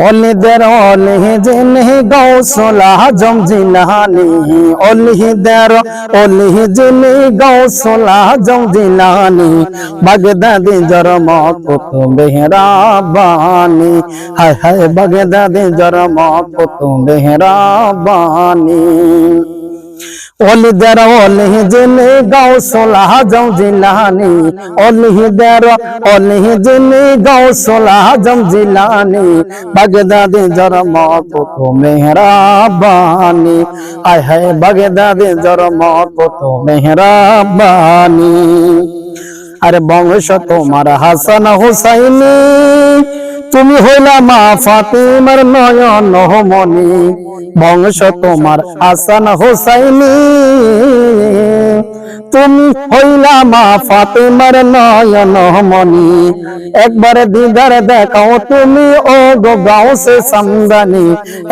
অলিদের অলিহ জিনহি গৌসলা জম জিনহানি অলিহদের অলিহ জিনি গৌসলা জম জিনহানি বাগদাদি জরম কুত বেহরাবানি হায় হায় বাগদাদি জরম কুত বেহরাবানি অলিদের অলিহ জিনি গৌসলা জম জিলানি। অলিহদের অলিহ জিনি গৌসলা জম জিলানি। বাগদাদি জরম কুত মেহরাবানি। আয় হায় বাগদাদি জরম কুত মেহরাবানি। আরে বংশ তোমার হাসান হুসাইনি। তুমি হইলা মা ফাতিমার নয়ন মনি বংশ তোমার আসান হুসাইনি। তুমি হইলা মা ফাতিমার নয়ন মনি একবার দিদার দেখাও তুমি, ও গো গাঁও সে সমদানি।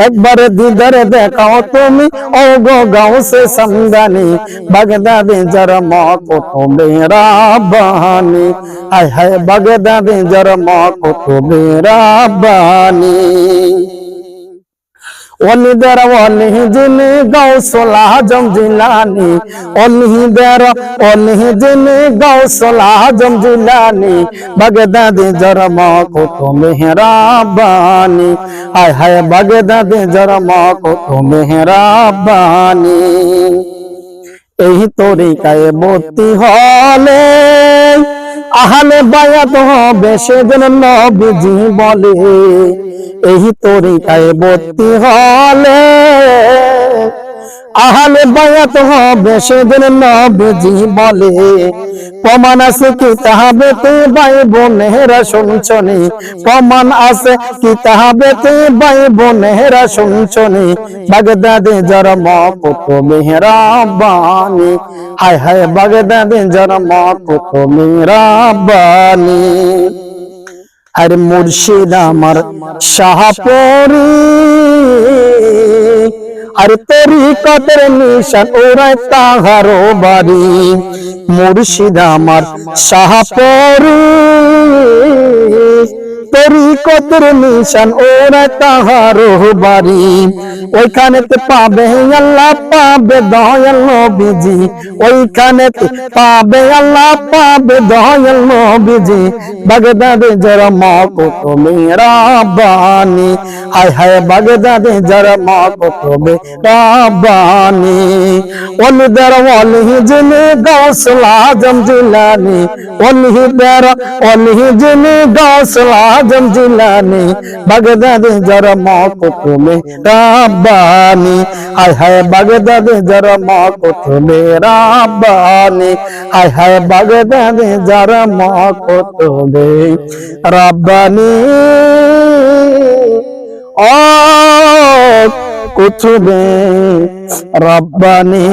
একবার দিদার দেখাও তুমি, ও গো গাঁও সে সমদানি। বাগদাদি জরম কত মেরা বানি হায় হায় বাগদাদি জরম কত মেরা বানি অলিদের অলিহ জিনি গৌসলা জম জিলানি অলিদের অলিহ জিনি গৌসলা জম জিলানি বাগদাদি জরম কত মেহরাবানি। হায় হায় বাগদাদি জরম কত মেহরাবানি। এই তরিকায় ভর্তি হলে আহলে বায়াত হবে সেদিন নবীজি বলে এই তরিকায় ভর্তি হলে আহলে বায়াত হবে সেদিন নবীজি বলে। প্রমাণ আছে কি তাহাবেতে ভাই বোনেরা শুনছনি? প্রমাণ আছে কি তাহাবেতে ভাই বোনেরা শুনছনি? বাগদাদে জরম কত মেহরাবানি। হায় হায় বাগদাদে জরম কত মেহরাবানি। আর মুর্শিদ আমার শাহপরি। আর তরি কতের নিশান ওরাই তাহারো বাড়ি। মুর্শিদ আমার শাহপরি তরি কতের নিশান ওরাই তাহারো বাড়ি। ওইখানেতে পাবে আল্লাহ, পাবে দয়াল নবীজি। ওইখানেতে পাবে আল্লাহ, পাবে দয়াল নবীজি। বাগদাদে যারা মা কত মেরা বানি হায় হায় বাগদাদে যারা মা কত মেরা বানি অলিদের অলিহ জিনি গৌসলা জম জিলানি, অলিদের অলিহ জিনি গৌসলা জম জিলানি, বাগদাদে যারা মা কত মেরা বানি হায় বাগদাদে যারা মা কত মেরা বানি হায় বাগদাদে যারা মা কত রাব্বানি। ও কুতুবে রাব্বানি।